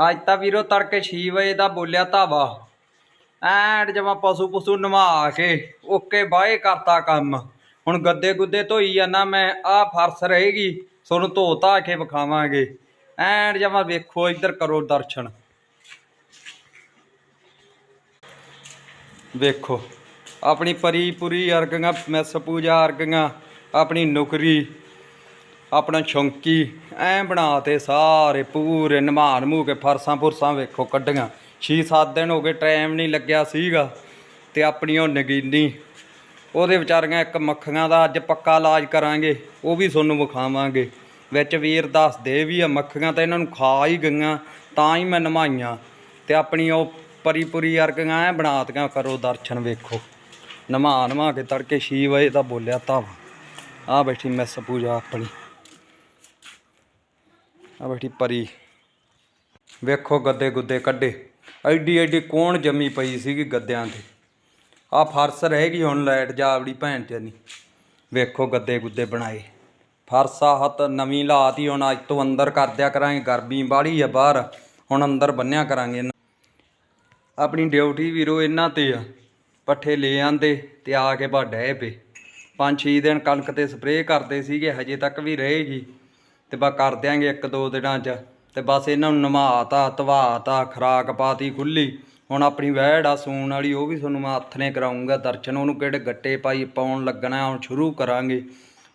ਅੱਜ ਤਾਂ ਵੀਰੋ ਤੜਕੇ 6 ਵਜੇ ਦਾ ਬੋਲਿਆ ਧਾਵਾ। ਐਂਡ ਜਮਾ ਪਸ਼ੂ ਪਸ਼ੂ ਨਵਾ ਕੇ ਓਕੇ ਬਾਏ ਕਰਤਾ ਕੰਮ। ਹੁਣ ਗੱਦੇ ਗੁੱਦੇ ਧੋਈ ਜਾਂਦਾ ਮੈਂ ਆਹ ਫਰਸ ਰਹੇਗੀ ਤੁਹਾਨੂੰ ਧੋ ਧਾ ਕੇ ਵਿਖਾਵਾਂਗੇ। ਐਂਡ ਜਮਾ ਵੇਖੋ ਇੱਧਰ ਕਰੋ ਦਰਸ਼ਨ। ਵੇਖੋ, ਆਪਣੀ ਪਰੀ ਪੁਰੀ ਅਰਗੀਆਂ ਮੈਸ ਪੂਜਾ ਅਰਗੀਆਂ ਆਪਣੀ ਨੌਕਰੀ ਆਪਣਾ ਸ਼ੌਂਕੀ ਐ ਬਣਾਤੇ ਸਾਰੇ ਪੂਰੇ ਨਿਮਾਨ ਮੂਹ ਕੇ ਫਰਸਾਂ ਫੁਰਸਾਂ ਵੇਖੋ ਕੱਢੀਆਂ। 6-7 ਦਿਨ ਹੋ ਗਏ, ਟਾਈਮ ਨਹੀਂ ਲੱਗਿਆ ਸੀਗਾ ਤੇ ਆਪਣੀ ਉਹ ਨਗੀਨੀ, ਉਹਦੇ ਵਿਚਾਰੀਆਂ ਇੱਕ ਮੱਖੀਆਂ ਦਾ ਅੱਜ ਪੱਕਾ ਇਲਾਜ ਕਰਾਂਗੇ, ਉਹ ਵੀ ਤੁਹਾਨੂੰ ਵਿਖਾਵਾਂਗੇ। ਵਿੱਚ ਵੀਰ ਦੱਸਦੇ ਵੀ ਆ, ਮੱਖੀਆਂ ਤਾਂ ਇਹਨਾਂ ਨੂੰ ਖਾ ਹੀ ਗਈਆਂ, ਤਾਂ ਹੀ ਮੈਂ ਨਮਾਈਆਂ। ਤੇ ਆਪਣੀ ਉਹ ਪਰੀ ਪੁਰੀ ਵਰਗੀਆਂ ਐ ਬਣਾਤੀਆਂ, ਕਰੋ ਦਰਸ਼ਨ ਵੇਖੋ। ਨਮਾ ਨਮਾ ਕੇ ਤੜਕੇ 6 ਵਜੇ ਦਾ ਬੋਲਿਆ ਤਾਂ ਆ ਬੈਠੀ ਮਿਸ ਪੂਜਾ ਆਪਣੀ। ਆ ਬੈਠੀ ਪਰੀ। ਵੇਖੋ ਗੱਦੇ ਗੁੱਦੇ ਕੱਢੇ। ਐਡੀ ਐਡੀ ਕੋਣ ਜੰਮੀ ਪਈ ਸੀਗੀ ਗੱਦਿਆਂ ਤੇ। ਆ ਫਰਸ ਰਹੇਗੀ ਹੁਣ ਲਾਈਟ ਜਾਵੜੀ ਭੈਣ ਤੇ ਨਹੀਂ। ਵੇਖੋ ਗੱਦੇ ਗੁੱਦੇ ਬਣਾਏ। ਫਰਸਾ ਹੱਤ ਨਵੀਂ ਲਾਤੀ ਹੁਣ ਅੱਜ ਤੋਂ ਅੰਦਰ ਕਰਦਿਆ ਕਰਾਂਗੇ। ਗਰਮੀ ਬਾਹਲੀ ਆ ਬਾਹਰ। ਹੁਣ ਅੰਦਰ ਬੰਨਿਆ ਕਰਾਂਗੇ ਇਹਨਾਂ- ਆਪਣੀ ਡਿਊਟੀ ਵੀਰੋ ਇਹਨਾਂ ਤੇ ਆ। ਪੱਠੇ ਲੈ ਆਂਦੇ ਤੇ ਆ ਕੇ ਬਾ ਡਹਿ ਪਏ ਪੰਜ ਛੇ ਦਿਨ ਕਣਕ ਤੇ ਸਪਰੇਅ ਕਰਦੇ ਸੀਗੇ, ਹਜੇ ਤੱਕ ਵੀ ਰਹੇਗੀ। ਤੇ ਬਾ ਕਰ ਦਿਆਂਗੇ ਇੱਕ ਦੋ ਦਿਨਾਂ ਚ। ਤੇ ਬਸ ਇਹਨਾਂ ਨੂੰ ਨਮਾਤਾ, ਧਵਾਤਾ, ਖਰਾਕ ਪਾਤੀ ਖੁੱਲੀ। ਹੁਣ ਆਪਣੀ ਵਹਿੜ ਆ, ਸੂਣ ਵਾਲੀ, ਉਹ ਵੀ ਤੁਹਾਨੂੰ ਮੈਂ ਹੱਥ ਨੇ ਕਰਾਉਂਗਾ ਦਰਸ਼ਨ। ਉਹਨੂੰ ਕਿਹੜੇ ਗੱਟੇ ਪਾਈ ਪਾਉਣ ਲੱਗਣਾ, ਹੁਣ ਸ਼ੁਰੂ ਕਰਾਂਗੇ।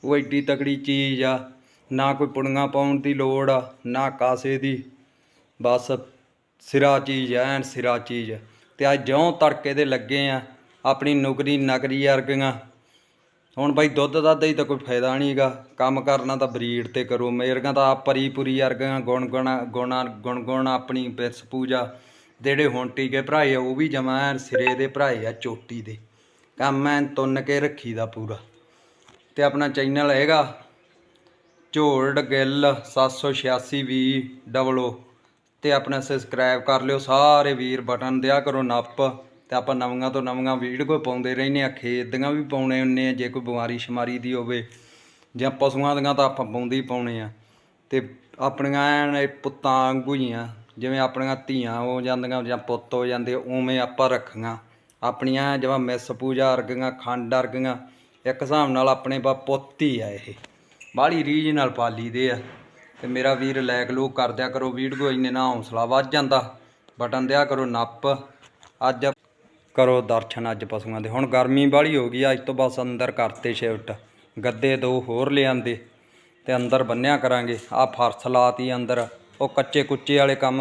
ਉਹ ਐਡੀ ਤਕੜੀ ਚੀਜ਼ ਆ, ਨਾ ਕੋਈ ਪੁੜੀਆਂ ਪਾਉਣ ਦੀ ਲੋੜ ਆ, ਨਾ ਕਾਸੇ ਦੀ। ਬਸ ਸਿਰਾ ਚੀਜ਼ ਐ ਐਨ ਸਿਰਾ ਚੀਜ਼ ਤੇ ਅੱਜ ਜਿਉਂ ਤੜਕੇ ਦੇ ਲੱਗੇ ਆ, ਆਪਣੀ ਨੁਕਰੀ ਨਗਰੀ ਵਰਗੀਆਂ। ਹੁਣ ਬਾਈ ਦੁੱਧ ਦਾ ਹੀ ਤਾਂ ਕੋਈ ਫਾਇਦਾ ਨਹੀਂ ਹੈਗਾ। ਕੰਮ ਕਰਨਾ ਤਾਂ ਬਰੀਡ ਤੇ ਕਰੋ। ਮੇਰੀਆਂ ਤਾਂ ਆਪ ਪਰੀ ਪੁਰੀ ਵਰਗੀਆਂ ਗੁਣ ਗੁਣਾ ਗੁਣਾ ਗੁਣ ਗੁਣ ਆਪਣੀ ਬਿਰਸ ਪੂਜਾ। ਜਿਹੜੇ ਹੁਣ ਟੀਕੇ ਭਰਾਏ ਆ, ਉਹ ਵੀ ਜਮਾ ਸਿਰੇ ਦੇ ਭਰਾਏ ਆ, ਚੋਟੀ ਦੇ। ਕੰਮ ਐਨ ਤੁੰਨ ਕੇ ਰੱਖੀ ਦਾ ਪੂਰਾ। ਤੇ ਆਪਣਾ ਚੈਨਲ ਹੈਗਾ ਝੋਲਡ ਗਿੱਲ 786 ਡਬਲ ਓ ਤੇ ਆਪਣਾ ਸਬਸਕ੍ਰਾਈਬ ਕਰ ਲਿਓ। ਸਾਰੇ ਵੀਰ ਬਟਨ ਦਿਆ ਕਰੋ ਨੱਪ। ਅਤੇ ਆਪਾਂ ਨਵੀਆਂ ਤੋਂ ਨਵੀਆਂ ਵੀਡੀਓ ਪਾਉਂਦੇ ਰਹਿੰਦੇ ਆ ਖੇਤ ਦੀਆਂ ਵੀ ਪਾਉਣੇ ਹੁੰਨੇ ਆ ਜੇ ਕੋਈ ਬਿਮਾਰੀ ਸ਼ਮਾਰੀ ਦੀ ਹੋਵੇ, ਜਾਂ ਪਸ਼ੂਆਂ ਦੀਆਂ ਤਾਂ ਆਪਾਂ ਪਾਉਂਦੇ ਹੀ ਪਾਉਣੇ ਆ ਤੇ ਆਪਣੀਆਂ ਐਨ ਇਹ ਪੁੱਤਾਂ ਵਾਂਗੂ ਹੀ ਆ, ਜਿਵੇਂ ਆਪਣੀਆਂ ਧੀਆਂ ਹੋ ਜਾਂਦੀਆਂ ਜਾਂ ਪੁੱਤ ਹੋ ਜਾਂਦੇ, ਉਵੇਂ ਆਪਾਂ ਰੱਖੀਆਂ। ਆਪਣੀਆਂ ਜਿਵੇਂ ਮਿਸ ਪੂਜਾ ਵਰਗੀਆਂ, ਖੰਡ ਵਰਗੀਆਂ, ਇੱਕ ਹਿਸਾਬ ਨਾਲ ਆਪਣੇ ਬਾ ਪੁੱਤ ਹੀ ਆ ਇਹ। ਬਾਹਲੀ ਰੀਝ ਨਾਲ ਪਾਲੀ ਦੇ ਆ। ਤੇ ਮੇਰਾ ਵੀਰ ਲਾਇਕ ਲੋਕ ਕਰਦਿਆ ਕਰੋ, ਵੀਡੀਓ ਇੰਨੇ ਨਾ ਹੌਸਲਾ ਵੱਧ ਜਾਂਦਾ, ਬਟਨ ਦਿਆ ਕਰੋ ਨੱਪ। ਅੱਜ ਕਰੋ ਦਰਸ਼ਨ ਅੱਜ ਪਸ਼ੂਆਂ ਦੇ। ਹੁਣ ਗਰਮੀ ਬਾਹਲੀ ਹੋ ਗਈ ਅੱਜ ਤੋਂ ਬਸ ਅੰਦਰ ਕਰਤੇ ਸ਼ਿਫਟ। ਗੱਦੇ ਦੋ ਹੋਰ ਲਿਆਂਦੇ ਤੇ ਅੰਦਰ ਬੰਨਿਆ ਕਰਾਂਗੇ। ਆ ਫਰਸ਼ ਲਾਤੀ ਅੰਦਰ, ਉਹ ਕੱਚੇ ਕੁੱਚੇ ਵਾਲੇ ਕੰਮ